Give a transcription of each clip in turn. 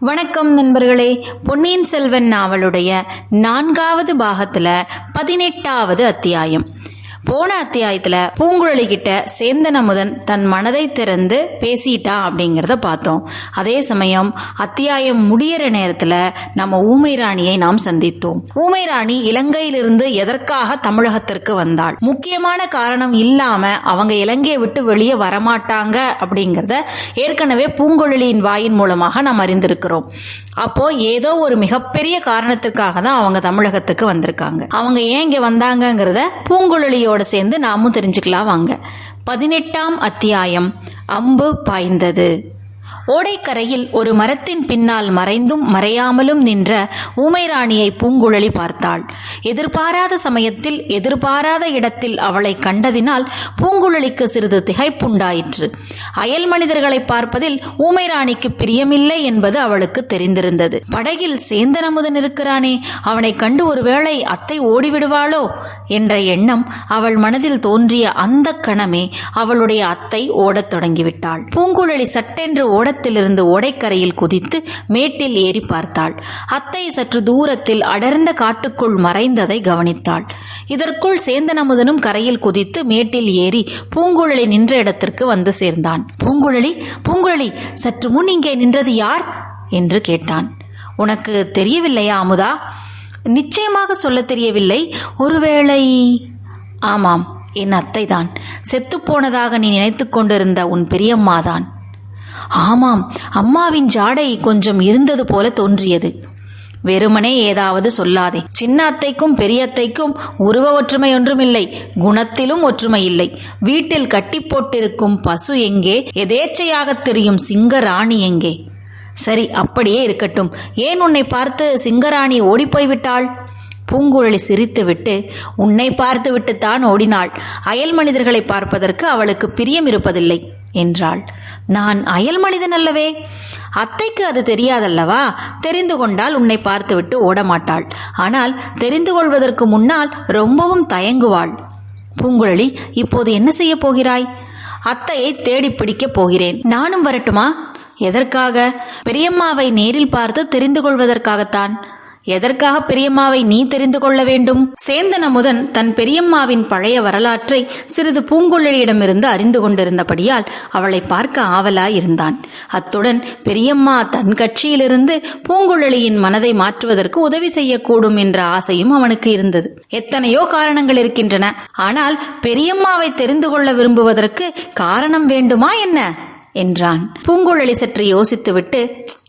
வணக்கம் நண்பர்களே. பொன்னியின் செல்வன் நாவலுடைய நான்காவது பாகத்துல பதினெட்டாவது அத்தியாயம். போன அத்தியாயத்துல பூங்குழலி கிட்ட சேந்தன் அமுதன் தன் மனதை திறந்து பேசிட்டான் அப்படிங்கிறத பார்த்தோம். அதே சமயம் அத்தியாயம் முடியிற நேரத்துல நம்ம ஊமை ராணியை நாம் சந்தித்தோம். ஊமை ராணி இலங்கையிலிருந்து எதற்காக தமிழகத்திற்கு வந்தாள்? முக்கியமான காரணம் இல்லாம அவங்க இலங்கையை விட்டு வெளியே வரமாட்டாங்க அப்படிங்கிறத ஏற்கனவே பூங்குழலியின் வாயின் மூலமாக நாம் அறிந்திருக்கிறோம். அப்போ ஏதோ ஒரு மிகப்பெரிய காரணத்திற்காக தான் அவங்க தமிழகத்துக்கு வந்திருக்காங்க. அவங்க ஏன் இங்க வந்தாங்கங்கிறத பூங்குழலியோட சேர்ந்து நாமும் தெரிஞ்சுக்கலாம் வாங்க பதினெட்டாம் அத்தியாயம் அம்பு பாய்ந்தது. ஓடைக்கரையில் ஒரு மரத்தின் பின்னால் மறைந்தும் மறையாமலும் நின்ற ஊமைராணியை பூங்குழலி பார்த்தாள். எதிர்பாராத சமயத்தில் எதிர்பாராத இடத்தில் அவளை கண்டதினால் பூங்குழலிக்கு சிறிது திகைப்புண்டாயிற்று. அயல் மனிதர்களை பார்ப்பதில் ஊமைராணிக்கு பிரியமில்லை என்பது அவளுக்கு தெரிந்திருந்தது. படகில் சேந்தனமுதன் இருக்கிறானே அவனை கண்டு ஒருவேளை அத்தை ஓடிவிடுவாளோ என்ற எண்ணம் அவள் மனதில் தோன்றிய அந்த கணமே அவளுடைய அத்தை ஓடத் தொடங்கிவிட்டாள். பூங்குழலி சட்டென்று ஓடத்திலிருந்து ஓடைக்கரையில் குதித்து மேட்டில் ஏறி பார்த்தாள். அத்தை சற்று தூரத்தில் அடர்ந்த காட்டுக்குள் மறைந்ததை கவனித்தாள். இதற்குள் சேந்தனமுதனும் கரையில் குதித்து மேட்டில் ஏறி பூங்குழலி நின்ற இடத்திற்கு வந்து சேர்ந்தான். பூங்குழலி பூங்குழலி சற்று முன் இங்கே நின்றது யார்? என்று கேட்டான். உனக்கு தெரியவில்லையா அமுதா? நிச்சயமாக சொல்ல தெரியவில்லை. ஒருவேளை ஆமாம் என் அத்தைதான். செத்துப்போனதாக நீ நினைத்து கொண்டிருந்த உன் பெரியம்மாதான். ஆமாம் அம்மாவின் ஜாடை கொஞ்சம் இருந்தது போல தோன்றியது. வெறுமனே ஏதாவது சொல்லாதே. சின்ன அத்தைக்கும் பெரியத்தைக்கும் உருவ ஒற்றுமை ஒன்றுமில்லை குணத்திலும் ஒற்றுமை இல்லை. வீட்டில் கட்டி போட்டிருக்கும் பசு எங்கே? எதேச்சையாக தெரியும் சிங்க ராணி எங்கே? சரி அப்படியே இருக்கட்டும். ஏன் உன்னை பார்த்து சிங்கராணி ஓடிப்போய் விட்டாள் பூங்குழலி சிரித்துவிட்டு உன்னை பார்த்துவிட்டுத்தான் ஓடினாள். அயல் மனிதர்களை பார்ப்பதற்கு அவளுக்கு பிரியம் இருப்பதில்லை என்றாள். நான் அயல் மனிதன் அல்லவே? அத்தைக்கு அது தெரியாதல்லவா? தெரிந்து கொண்டால் உன்னை பார்த்துவிட்டு ஓடமாட்டாள். ஆனால் தெரிந்து கொள்வதற்கு முன்னால் ரொம்பவும் தயங்குவாள். பூங்குழலி இப்போது என்ன செய்ய போகிறாய்? அத்தையை தேடி பிடிக்கப் போகிறேன். நானும் வரட்டுமா? எதற்காக? பெரியம்மாவை நேரில் பார்த்து தெரிந்து கொள்வதற்காகத்தான். எதற்காக பெரியம்மாவை நீ தெரிந்து கொள்ள வேண்டும்? சேந்தன் அமுதன் தன் பெரியம்மாவின் பழைய வரலாற்றை சிறிது பூங்குழலியிடமிருந்து அறிந்து கொண்டிருந்தபடியால் அவளை பார்க்க ஆவலாய் இருந்தான் அத்துடன் பெரியம்மா தன் கட்சியிலிருந்து பூங்குழலியின் மனதை மாற்றுவதற்கு உதவி செய்யக்கூடும் என்ற ஆசையும் அவனுக்கு இருந்தது. எத்தனையோ காரணங்கள் இருக்கின்றன. ஆனால் பெரியம்மாவை தெரிந்து கொள்ள விரும்புவதற்கு காரணம் வேண்டுமா என்ன? என்றான். பூங்குழலி சற்று யோசித்துவிட்டு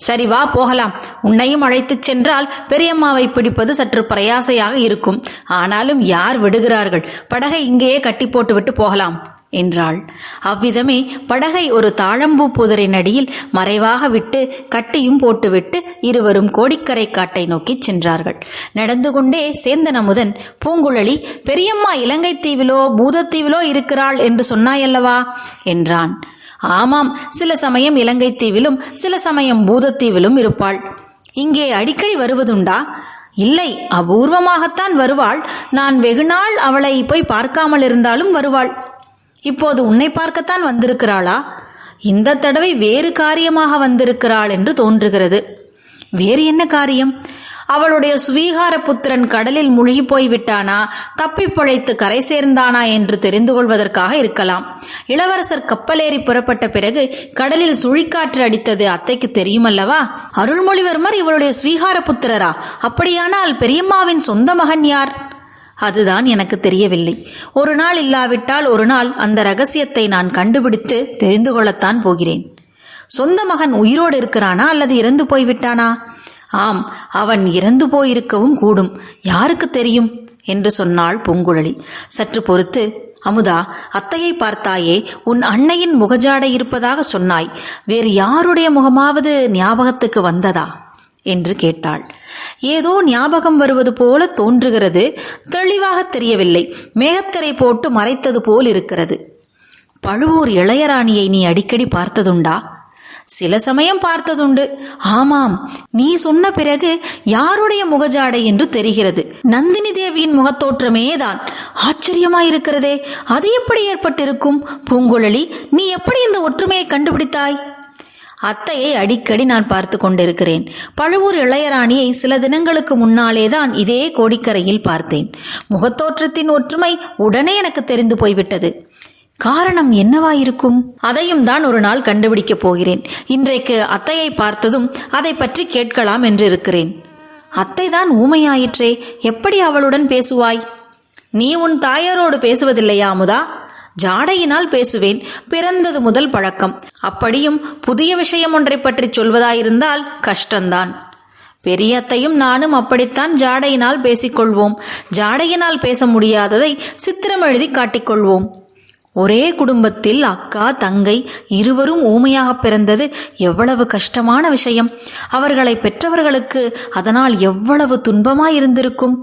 சரி வா போகலாம். உன்னையும் அழைத்துச் சென்றால் பெரியம்மாவை பிடிப்பது சற்று பிரயாசையாக இருக்கும். ஆனாலும் யார் விடுகிறார்கள்? படகை இங்கேயே கட்டி போட்டுவிட்டு போகலாம் என்றாள். அவ்விதமே படகை ஒரு தாழம்பூ புதரின் அடியில் மறைவாக விட்டு கட்டியும் போட்டுவிட்டு இருவரும் கோடிக்கரை காட்டை நோக்கிச் சென்றார்கள். நடந்து கொண்டே சேந்தன் அமுதன் பூங்குழலி பெரியம்மா இலங்கை தீவிலோ பூதத்தீவிலோ இருக்கிறாள் என்று சொன்னாயல்லவா? என்றான். ஆமாம் சில சமயம் இலங்கை தீவிலும் சில சமயம் பூதத்தீவிலும் இருப்பாள். இங்கே அடிக்கடி வருவதுண்டா? இல்லை அபூர்வமாகத்தான் வருவாள். நான் வெகுநாள் அவளை போய் பார்க்காமல் இருந்தாலும் வருவாள். இப்போது உன்னை பார்க்கத்தான் வந்திருக்கிறாளா? இந்த தடவை வேறு காரியமாக வந்திருக்கிறாள் என்று தோன்றுகிறது. வேறு என்ன காரியம்? அவளுடைய சுவீகார புத்திரன் கடலில் முழுகி போய்விட்டானா தப்பி பிழைத்து கரை சேர்ந்தானா என்று தெரிந்து கொள்வதற்காக இருக்கலாம். இளவரசர் கப்பலேறி புறப்பட்ட பிறகு கடலில் சுழிக்காற்று அடித்தது அத்தைக்கு தெரியுமல்லவா? அருள்மொழிவர்மர் இவளுடைய சுவீகார புத்திரரா அப்படியானால் பெரியம்மாவின் சொந்த மகன் யார்? அதுதான் எனக்கு தெரியவில்லை. ஒரு நாள் இல்லாவிட்டால் ஒரு நாள் அந்த ரகசியத்தை நான் கண்டுபிடித்து தெரிந்து கொள்ளத்தான் போகிறேன். சொந்த மகன் உயிரோடு இருக்கிறானா அல்லது இறந்து போய்விட்டானா? ஆம் அவன் இறந்து போயிருக்கவும் கூடும். யாருக்கு தெரியும்? என்று சொன்னாள் பூங்குழலி. சற்று பொறுத்து அமுதா அத்தையை பார்த்தாயே உன் அன்னையின் முகஜாடை இருப்பதாக சொன்னாய். வேறு யாருடைய முகமாவது ஞாபகத்துக்கு வந்ததா? என்று கேட்டாள். ஏதோ ஞாபகம் வருவது போல தோன்றுகிறது. தெளிவாக தெரியவில்லை. மேகத்திரை போட்டு மறைத்தது போல் இருக்கிறது. பழுவூர் இளையராணியை நீ அடிக்கடி பார்த்ததுண்டா? சில சமயம் பார்த்ததுண்டு. ஆமாம் நீ சொன்ன பிறகு யாருடைய முகஜாடை என்று தெரிகிறது. நந்தினி தேவியின் முகத்தோற்றமே தான். ஆச்சரியமாயிருக்கிறதே அது எப்படி ஏற்பட்டிருக்கும்? பூங்குழலி நீ எப்படி இந்த ஒற்றுமையை கண்டுபிடித்தாய்? அத்தையை அடிக்கடி நான் பார்த்து கொண்டிருக்கிறேன். பழுவூர் இளையராணியை சில தினங்களுக்கு முன்னாலே தான் இதே கோடிக்கரையில் பார்த்தேன். முகத்தோற்றத்தின் ஒற்றுமை உடனே எனக்கு தெரிந்து போய்விட்டது. காரணம் என்னவாயிருக்கும்? அதையும் தான் ஒரு நாள் கண்டுபிடிக்கப் போகிறேன். இன்றைக்கு அத்தையை பார்த்ததும் அதை பற்றி கேட்கலாம் என்று இருக்கிறேன் அத்தை தான் ஊமையாயிற்றே எப்படி அவளுடன் பேசுவாய்? நீ உன் தாயாரோடு பேசுவதில்லையா அமுதா? ஜாடையினால் பேசுவேன் பிறந்தது முதல் பழக்கம். அப்படியும் புதிய விஷயம் ஒன்றை பற்றி சொல்வதாயிருந்தால் கஷ்டந்தான். பெரியத்தையும் நானும் அப்படித்தான் ஜாடையினால் பேசிக்கொள்வோம். ஜாடையினால் பேச முடியாததை சித்திரம் எழுதி காட்டிக்கொள்வோம். ஒரே குடும்பத்தில் அக்கா தங்கை இருவரும் ஊமையாக பிறந்தது எவ்வளவு கஷ்டமான விஷயம். அவர்களை பெற்றவர்களுக்கு அதனால் எவ்வளவு துன்பமாயிருந்திருக்கும்?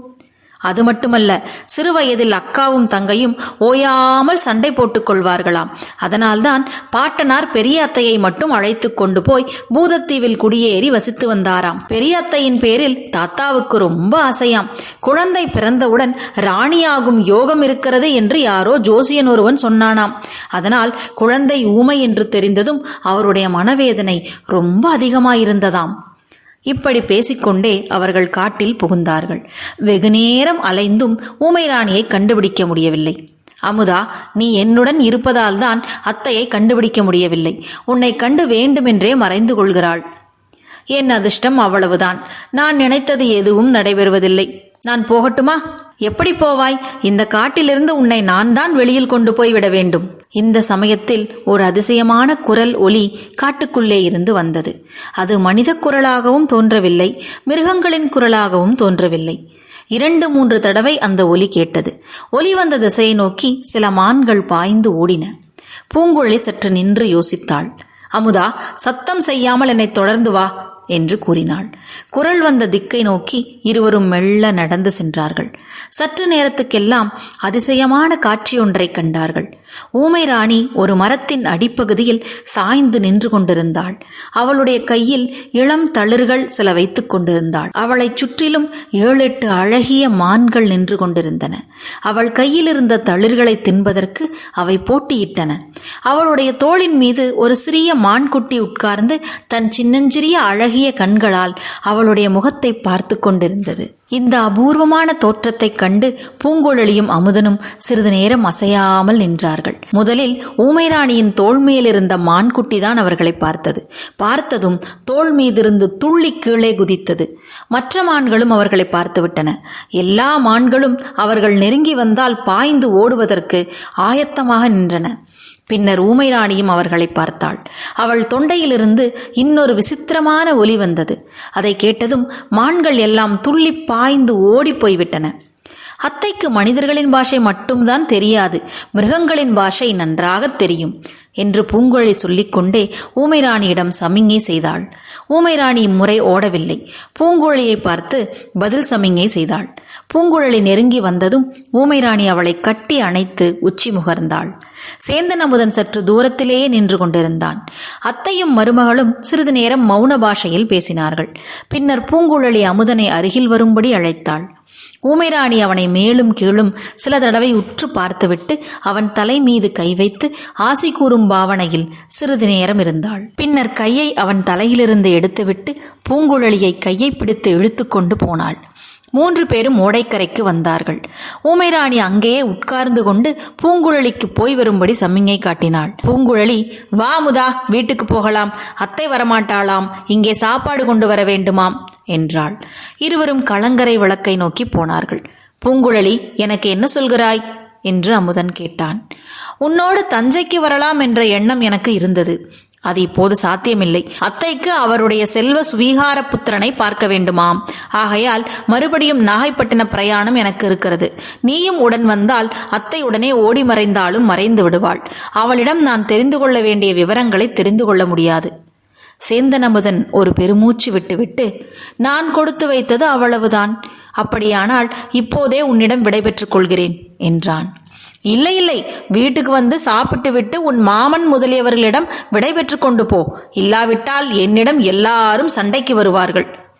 அது மட்டுமல்ல சிறுவயதில் அக்காவும் தங்கையும் ஓயாமல் சண்டை போட்டுக் கொள்வார்களாம். அதனால்தான் பாட்டனார் பெரிய அத்தையை மட்டும் அழைத்து கொண்டு போய் பூதத்தீவில் குடியேறி வசித்து வந்தாராம். பெரிய அத்தையின் பேரில் தாத்தாவுக்கு ரொம்ப ஆசையாம் குழந்தை பிறந்தவுடன் ராணியாகும் யோகம் இருக்கிறது என்று யாரோ ஜோசியன் ஒருவன் சொன்னானாம். அதனால் குழந்தை ஊமை என்று தெரிந்ததும் அவருடைய மனவேதனை ரொம்ப அதிகமாயிருந்ததாம். இப்படி பேசிக்கொண்டே அவர்கள் காட்டில் புகுந்தார்கள். வெகுநேரம் அலைந்தும் ஊமைராணியை கண்டுபிடிக்க முடியவில்லை. அமுதா நீ என்னுடன் இருப்பதால் தான் அத்தையை கண்டுபிடிக்க முடியவில்லை. உன்னை கண்டு வேண்டுமென்றே மறைந்து கொள்கிறாள். என் அதிர்ஷ்டம் அவ்வளவுதான். நான் நினைத்தது எதுவும் நடைபெறுவதில்லை. நான் போகட்டுமா? எப்படி போவாய்? இந்த காட்டிலிருந்து உன்னை நான் தான் வெளியில் கொண்டு போய் விட வேண்டும். இந்த சமயத்தில் ஒரு அதிசயமான குரல் ஒலி காட்டுக்குள்ளே இருந்து வந்தது. அது மனித குரலாகவும் தோன்றவில்லை மிருகங்களின் குரலாகவும் தோன்றவில்லை. இரண்டு மூன்று தடவை அந்த ஒலி கேட்டது. ஒலி வந்த திசையை நோக்கி சில மான்கள் பாய்ந்து ஓடின. பூங்குழலி சற்று நின்று யோசித்தாள். அமுதா சத்தம் செய்யாமல் என்னை தொடர்ந்து வா. என்று கூறினாள். குரல் வந்த திக்கை நோக்கி இருவரும் மெல்ல நடந்து சென்றார்கள். சற்று நேரத்துக்கெல்லாம் அதிசயமான காட்சி ஒன்றை கண்டார்கள். ஊமை ராணி ஒரு மரத்தின் அடிப்பகுதியில் சாய்ந்து நின்று கொண்டிருந்தாள். அவளுடைய கையில் இளம் தளிர்கள் சில வைத்துக் கொண்டிருந்தாள். அவளைச் சுற்றிலும் ஏழு எட்டு அழகிய மான்கள் நின்று கொண்டிருந்தன. அவள் கையில் இருந்த தளிர்களை தின்பதற்கு அவை போட்டியிட்டன. அவளுடைய தோளின் மீது ஒரு சிறிய மான்குட்டி உட்கார்ந்து தன் சின்னஞ்சிறிய அழகிய கண்களால் அவளுடைய முகத்தை பார்த்து கொண்டிருந்தது. இந்த அபூர்வமான தோற்றத்தைக் கண்டு பூங்குழலியும் அமுதனும் சிறிது நேரம் அசையாமல் நின்றார்கள். முதலில் ஊமைராணியின் தோல் மேலிருந்த மான்குட்டி தான் அவர்களை பார்த்தது. பார்த்ததும் தோள் மீதிருந்து துள்ளி கீழே குதித்தது. மற்ற மான்களும் அவர்களை பார்த்துவிட்டன. எல்லா மான்களும் அவர்கள் நெருங்கி வந்தால் பாய்ந்து ஓடுவதற்கு ஆயத்தமாக நின்றன. பின்னர் ஊமை ராணியும் அவர்களை பார்த்தாள். அவள் தொண்டையிலிருந்து இன்னொரு விசித்திரமான ஒலி வந்தது. அதை கேட்டதும் மான்கள் எல்லாம் துள்ளி பாய்ந்து ஓடிப் போய்விட்டன. அத்தைக்கு மனிதர்களின் பாஷை மட்டும்தான் தெரியாது மிருகங்களின் பாஷை நன்றாகத் தெரியும் என்று பூங்குழலி சொல்லிக்கொண்டே ஊமைராணியிடம் சமிங்கை செய்தாள். ஊமைராணி இம்முறை ஓடவில்லை. பூங்குழலியை பார்த்து பதில் சமிங்கை செய்தாள். பூங்குழலி நெருங்கி வந்ததும் ஊமைராணி அவளை கட்டி அணைத்து உச்சி முகர்ந்தாள். சேந்தன் அமுதன் சற்று தூரத்திலேயே நின்று கொண்டிருந்தான். அத்தையும் மருமகளும் சிறிது நேரம் மௌன பாஷையில் பேசினார்கள். பின்னர் பூங்குழலி அமுதனை அருகில் வரும்படி அழைத்தாள். ஊமைராணி அவனை மேலும் கீழும் சில தடவை உற்று பார்த்துவிட்டு அவன் தலை மீது கை வைத்து ஆசி கூறும் பாவனையில் சிறிது நேரம் இருந்தாள். பின்னர் கையை அவன் தலையிலிருந்து எடுத்துவிட்டு பூங்குழலியை கையை பிடித்து இழுத்து கொண்டு போனாள். மூன்று பேரும் ஓடைக்கரைக்கு வந்தார்கள். ஊமைராணி அங்கேயே உட்கார்ந்து கொண்டு பூங்குழலிக்கு போய் வரும்படி சம்மிங்கை காட்டினாள். பூங்குழலி வா முதா வீட்டுக்கு போகலாம். அத்தை வரமாட்டாளாம். இங்கே சாப்பாடு கொண்டு வர வேண்டுமாம் என்றாள். இருவரும் கலங்கரை விளக்கை நோக்கி போனார்கள். பூங்குழலி எனக்கு என்ன சொல்கிறாய்? என்று அமுதன் கேட்டான். உன்னோடு தஞ்சைக்கு வரலாம் என்ற எண்ணம் எனக்கு இருந்தது. அது இப்போது சாத்தியமில்லை. அத்தைக்கு அவருடைய செல்வ சுவீகார புத்திரனை பார்க்க வேண்டுமாம். ஆகையால் மறுபடியும் நாகைப்பட்டின பிரயாணம் எனக்கு இருக்கிறது. நீயும் உடன் வந்தால் அத்தை உடனே ஓடி மறைந்தாலும் மறைந்து விடுவாள். அவளிடம் நான் தெரிந்து கொள்ள வேண்டிய விவரங்களை தெரிந்து கொள்ள முடியாது. சேந்தனமுதன் ஒரு பெருமூச்சு விட்டுவிட்டு நான் கொடுத்து வைத்தது அவ்வளவுதான். அப்படியானால் இப்போதே உன்னிடம் விடைபெற்றுக் கொள்கிறேன் என்றான். இல்லை இல்லை. வீட்டுக்கு வந்து சாப்பிட்டு விட்டு உன் மாமன் முதலியவர்களிடம் விடைபெற்று கொண்டு போ. இல்லாவிட்டால் என்னிடம் எல்லாரும் சண்டைக்கு வருவார்கள்.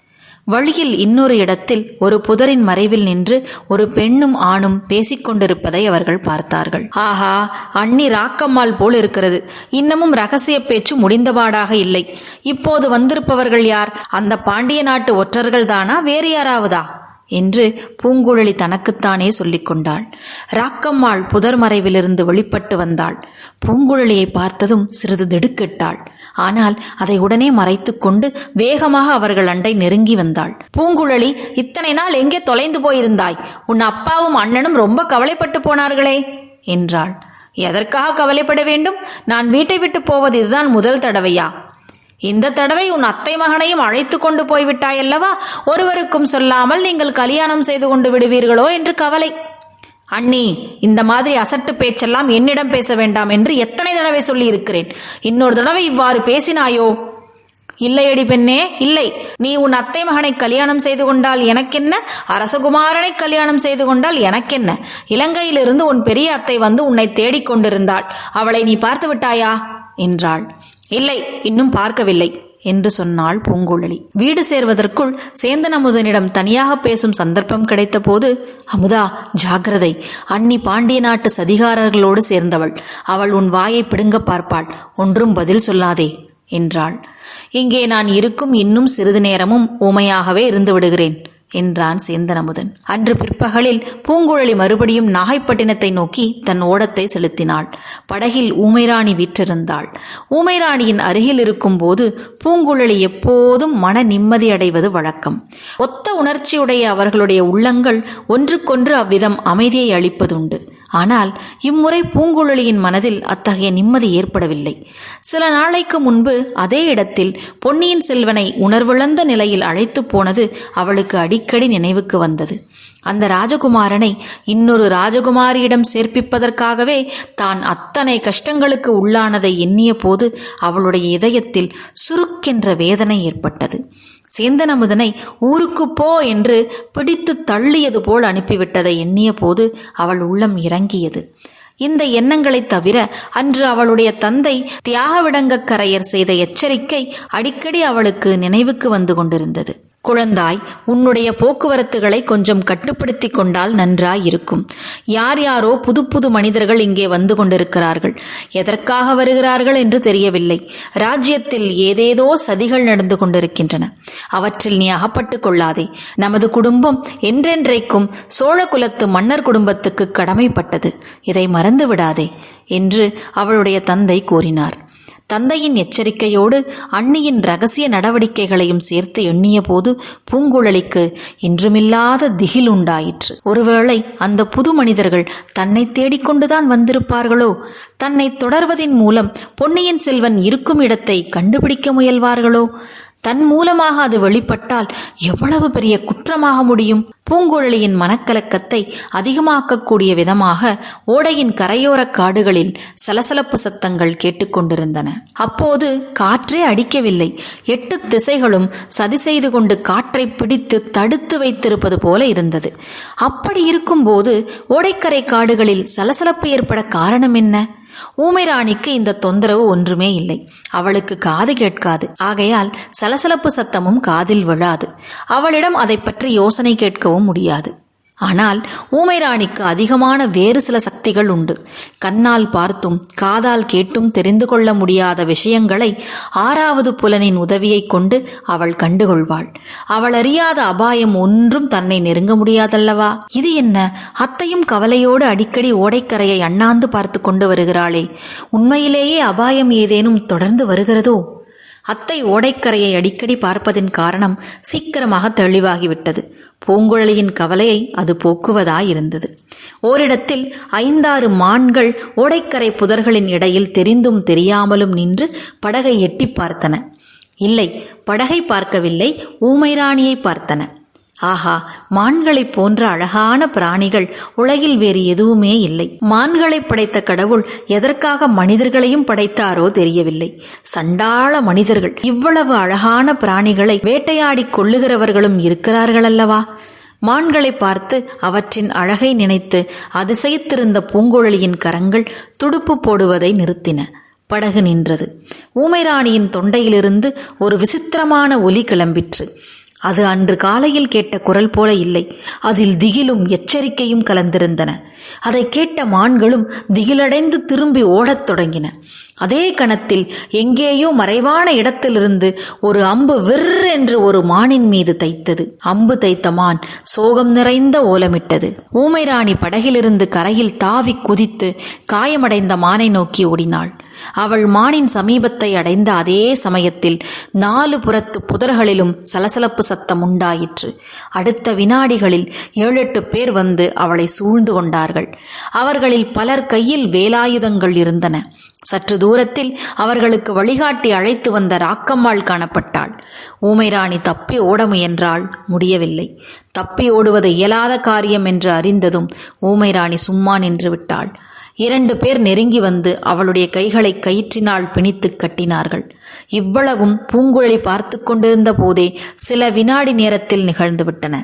வழியில் இன்னொரு இடத்தில் ஒரு புதரின் மறைவில் நின்று ஒரு பெண்ணும் ஆணும் பேசிக்கொண்டிருப்பதை அவர்கள் பார்த்தார்கள். ஆஹா அண்ணி ராக்கம்மாள் போல் இருக்கிறது. இன்னமும் ரகசிய பேச்சு முடிந்தபாடாக இல்லை. இப்போது வந்திருப்பவர்கள் யார்? அந்த பாண்டிய நாட்டு ஒற்றர்கள் தானா வேறு யாராவதா? என்று பூங்குழலி தனக்குத்தானே சொல்லிக்கொண்டாள் ராக்கம்மாள் புதர் மறைவிலிருந்து வெளிப்பட்டு வந்தாள். பூங்குழலியை பார்த்ததும் சிறிது திடுக்கிட்டாள். ஆனால் அதை உடனே மறைத்துக்கொண்டு வேகமாக அவர்கள் அண்டை நெருங்கி வந்தாள். பூங்குழலி இத்தனை நாள் எங்கே தொலைந்து போயிருந்தாய்? உன் அப்பாவும் அண்ணனும் ரொம்ப கவலைப்பட்டு போனார்களே என்றாள். எதற்காக கவலைப்பட வேண்டும்? நான் வீட்டை விட்டு போவது இதுதான் முதல் தடவையா? இந்த தடவை உன் அத்தை மகனையும் அழைத்து கொண்டு போய்விட்டாயல்லவா? ஒருவருக்கும் சொல்லாமல் நீங்கள் கல்யாணம் செய்து கொண்டு விடுவீர்களோ என்று கவலை. அண்ணி இந்த மாதிரி அசட்டு பேச்செல்லாம் என்னிடம் பேச வேண்டாம் என்று எத்தனை தடவை சொல்லியிருக்கிறேன். இன்னொரு தடவை இவ்வாறு பேசினாயோ? இல்லையடி பெண்ணே இல்லை. நீ உன் அத்தை மகனை கல்யாணம் செய்து கொண்டால் எனக்கென்ன? அரசகுமாரனை கல்யாணம் செய்து கொண்டால் எனக்கென்ன? இலங்கையிலிருந்து உன் பெரிய அத்தை வந்து உன்னை தேடிக் கொண்டிருந்தாள். அவளை நீ பார்த்து விட்டாயா? என்றாள். இல்லை இன்னும் பார்க்கவில்லை என்று சொன்னாள் பூங்குழலி. வீடு சேர்வதற்குள் சேந்தன் அமுதனிடம் தனியாக பேசும் சந்தர்ப்பம் கிடைத்தபோது அமுதா ஜாக்கிரதை. அன்னி பாண்டிய நாட்டு சதிகாரர்களோடு சேர்ந்தவள். அவள் உன் வாயை பிடுங்க பார்ப்பாள். ஒன்றும் பதில் சொல்லாதே என்றாள். இங்கே நான் இருக்கும் இன்னும் சிறிது நேரமும் ஊமையாகவே இருந்து விடுகிறேன். என்றான் சேந்தனமுதன். அன்று பிற்பகலில் பூங்குழலி மறுபடியும் நாகைப்பட்டினத்தை நோக்கி தன் ஓடத்தை செலுத்தினாள். படகில் ஊமைராணி வீற்றிருந்தாள். ஊமைராணியின் அருகில் இருக்கும்போது பூங்குழலி எப்போதும் மன நிம்மதி அடைவது வழக்கம். ஒத்த உணர்ச்சியுடைய அவர்களுடைய உள்ளங்கள் ஒன்றுக்கொன்று அவ்விதம் அமைதியை அளிப்பதுண்டு. ஆனால் இம்முறை பூங்குழலியின் மனதில் அத்தகைய நிம்மதி ஏற்படவில்லை. சில நாளைக்கு முன்பு அதே இடத்தில் பொன்னியின் செல்வனை உணர்விழந்த நிலையில் அழைத்து போனது அவளுக்கு அடிக்கடி நினைவுக்கு வந்தது. அந்த ராஜகுமாரனை இன்னொரு ராஜகுமாரியிடம் சேர்ப்பிப்பதற்காகவே தான் அத்தனை கஷ்டங்களுக்கு உள்ளானதை எண்ணிய போது அவளுடைய இதயத்தில் சுருக்கென்ற வேதனை ஏற்பட்டது. சேந்தனமுதனை ஊருக்கு போ என்று பிடித்து தள்ளியது போல் அனுப்பிவிட்டதை எண்ணிய போது அவள் உள்ளம் இறங்கியது. இந்த எண்ணங்களைத் தவிர அன்று அவளுடைய தந்தை தியாகவிடங்கக்கரையர் செய்த எச்சரிக்கை அடிக்கடி அவளுக்கு நினைவுக்கு வந்து கொண்டிருந்தது. குழந்தாய் உன்னுடைய போக்குவரத்துகளை கொஞ்சம் கட்டுப்படுத்தி கொண்டால் நன்றாயிருக்கும். யார் யாரோ புது புது மனிதர்கள் இங்கே வந்து கொண்டிருக்கிறார்கள். எதற்காக வருகிறார்கள் என்று தெரியவில்லை. ராஜ்யத்தில் ஏதேதோ சதிகள் நடந்து கொண்டிருக்கின்றன. அவற்றில் நீ அகப்பட்டு கொள்ளாதே. நமது குடும்பம் என்றென்றைக்கும் சோழ குலத்து மன்னர் குடும்பத்துக்கு கடமைப்பட்டது. இதை மறந்து விடாதே என்று அவளுடைய தந்தை கூறினார். தந்தையின் எச்சரிக்கையோடு அண்ணியின் ரகசிய நடவடிக்கைகளையும் சேர்த்து எண்ணிய போது பூங்குழலிக்கு இன்றுமில்லாத திகில் உண்டாயிற்று. ஒருவேளை அந்த புது மனிதர்கள் தன்னை தேடிக்கொண்டுதான் வந்திருப்பார்களோ? தன்னை தொடர்வதின் மூலம் பொன்னியின் செல்வன் இருக்கும் இடத்தை கண்டுபிடிக்க முயல்வார்களோ? தன் மூலமாக அது வெளிப்பட்டால் எவ்வளவு பெரிய குற்றமாக முடியும்? பூங்குழலியின் மனக்கலக்கத்தை அதிகமாக்கக்கூடிய விதமாக ஓடையின் கரையோரக் காடுகளில் சலசலப்பு சத்தங்கள் கேட்டுக்கொண்டிருந்தன. அப்போது காற்றே அடிக்கவில்லை. எட்டு திசைகளும் சதி செய்து கொண்டு காற்றை பிடித்து தடுத்து வைத்திருப்பது போல இருந்தது. அப்படி இருக்கும்போது ஓடைக்கரை காடுகளில் சலசலப்பு ஏற்பட காரணம் என்ன? ஊமைராணிக்கு இந்த தொந்தரவு ஒன்றுமே இல்லை. அவளுக்கு காது கேட்காது. ஆகையால் சலசலப்பு சத்தமும் காதில் விழாது. அவளிடம் அதை பற்றி யோசனை கேட்கவும் முடியாது. ஆனால் ஊமைராணிக்கு அதிகமான வேறு சில சக்திகள் உண்டு. கண்ணால் பார்த்தும் காதால் கேட்டும் தெரிந்து கொள்ள முடியாத விஷயங்களை ஆறாவது புலனின் உதவியைக் கொண்டு அவள் கண்டுகொள்வாள். அவள் அறியாத அபாயம் ஒன்றும் தன்னை நெருங்க முடியாதல்லவா? இது என்ன? அத்தையும் கவலையோடு அடிக்கடி ஓடைக்கரையை அண்ணாந்து பார்த்து கொண்டு வருகிறாளே. உண்மையிலேயே அபாயம் ஏதேனும் தொடர்ந்து வருகிறதோ? அத்தை ஓடைக்கரையை அடிக்கடி பார்ப்பதின் காரணம் சீக்கிரமாக தெளிவாகிவிட்டது. பூங்குழலியின் கவலையை அது போக்குவதாயிருந்தது. ஓரிடத்தில் ஐந்தாறு மான்கள் ஓடைக்கரை புதர்களின் இடையில் தெரிந்தும் தெரியாமலும் நின்று படகை எட்டி பார்த்தன. இல்லை படகை பார்க்கவில்லை ஊமைராணியை பார்த்தன. ஆஹா மான்களைப் போன்ற அழகான பிராணிகள் உலகில் வேறு எதுவுமே இல்லை. மான்களை படைத்த கடவுள் எதற்காக மனிதர்களையும் படைத்தாரோ தெரியவில்லை. சண்டாள மனிதர்கள் இவ்வளவு அழகான பிராணிகளை வேட்டையாடிக் கொள்ளுகிறவர்களும் இருக்கிறார்கள் அல்லவா மான்களை பார்த்து அவற்றின் அழகை நினைத்து அதிசயித்திருந்த பூங்குழலியின் கரங்கள் துடுப்பு போடுவதை நிறுத்தின. படகு நின்றது. ஊமைராணியின் தொண்டையிலிருந்து ஒரு விசித்திரமான ஒலி கிளம்பிற்று. அது அன்று காலையில் கேட்ட குரல் போல இல்லை. அதில் திகிலும் எச்சரிக்கையும் கலந்திருந்தன. அதை கேட்ட மான்களும் திகிலடைந்து திரும்பி ஓடத் தொடங்கின. அதே கணத்தில் எங்கேயோ மறைவான இடத்திலிருந்து ஒரு அம்பு விற் என்று ஒரு மானின் மீது தைத்தது. அம்பு தைத்த மான் சோகம் நிறைந்த ஓலமிட்டது. ஊமைராணி படகிலிருந்து கரையில் தாவி குதித்து காயமடைந்த மானை நோக்கி ஓடினாள். அவள் மானின் சமீபத்தை அடைந்த அதே சமயத்தில் நாலு புறத்து புதர்களிலும் சலசலப்பு சத்தம் உண்டாயிற்று. அடுத்த வினாடிகளில் ஏழெட்டு பேர் வந்து அவளை சூழ்ந்து கொண்டார்கள். அவர்களில் பலர் கையில் வேலாயுதங்கள் இருந்தன. சற்று தூரத்தில் அவர்களுக்கு வழிகாட்டி அழைத்து வந்த ராக்கம்மாள் காணப்பட்டாள். ஊமைராணி தப்பி ஓட முயன்றாள். முடியவில்லை. தப்பி ஓடுவது இயலாத காரியம் என்று அறிந்ததும் ஊமைராணி சும்மா நின்று விட்டாள். இரண்டு பேர் நெருங்கி வந்து அவளுடைய கைகளை கயிற்றினால் பிணித்து கட்டினார்கள். இவ்வளவும் பூங்குழலி பார்த்து கொண்டிருந்த போதே சில வினாடி நேரத்தில் நிகழ்ந்துவிட்டன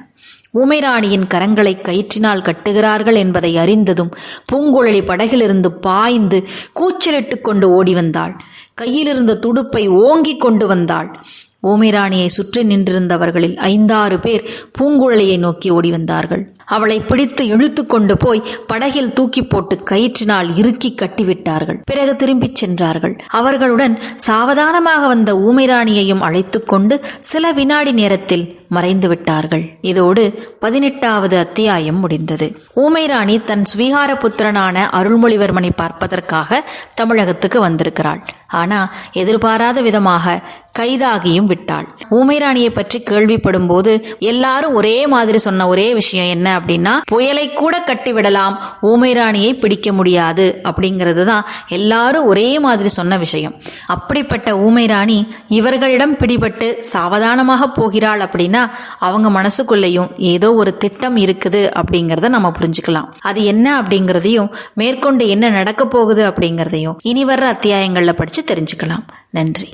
ஊமைராணியின் கரங்களை கயிற்றினால் கட்டுகிறார்கள் என்பதை அறிந்ததும் பூங்குழலி படகிலிருந்து பாய்ந்து கூச்சலிட்டு கொண்டு ஓடி வந்தாள். கையிலிருந்த துடுப்பை ஓங்கிக் கொண்டு வந்தாள். ஊமைராணியை சுற்றி நின்றிருந்தவர்களில் ஐந்தாறு பேர் பூங்குழலியை நோக்கி ஓடி வந்தார்கள். அவளை பிடித்து இழுத்து கொண்டு போய் படகில் தூக்கி போட்டு கயிற்றினால் இறுக்கி கட்டிவிட்டார்கள். பிறகு திரும்பிச் சென்றார்கள். அவர்களுடன் சாவதானமாக வந்த ஊமைராணியையும் அழைத்து கொண்டு சில வினாடி நேரத்தில் மறைந்து விட்டார்கள். இதோடு பதினெட்டாவது அத்தியாயம் முடிந்தது. ஊமைராணி தன் சுவீகார புத்திரனான அருள்மொழிவர்மனை பார்ப்பதற்காக தமிழகத்துக்கு வந்திருக்கிறாள். ஆனா எதிர்பாராத விதமாக கைதாகியும் விட்டாள். ஊமைராணியை பற்றி கேள்விப்படும் போது எல்லாரும் ஒரே மாதிரி சொன்ன ஒரே விஷயம் என்ன அப்படின்னா புயலை கூட கட்டிவிடலாம் ஊமைராணியை பிடிக்க முடியாது அப்படிங்கிறது தான் எல்லாரும் ஒரே மாதிரி சொன்ன விஷயம். அப்படிப்பட்ட ஊமைராணி இவர்களிடம் பிடிபட்டு சாவதானமாக போகிறாள் அப்படின்னா அவங்க மனசுக்குள்ளேயும் ஏதோ ஒரு திட்டம் இருக்குது அப்படிங்கிறத நம்ம புரிஞ்சுக்கலாம். அது என்ன அப்படிங்கிறதையும் மேற்கொண்டு என்ன நடக்க போகுது அப்படிங்கிறதையும் இனி வர்ற அத்தியாயங்களில் படிச்சு தெரிஞ்சுக்கலாம். நன்றி.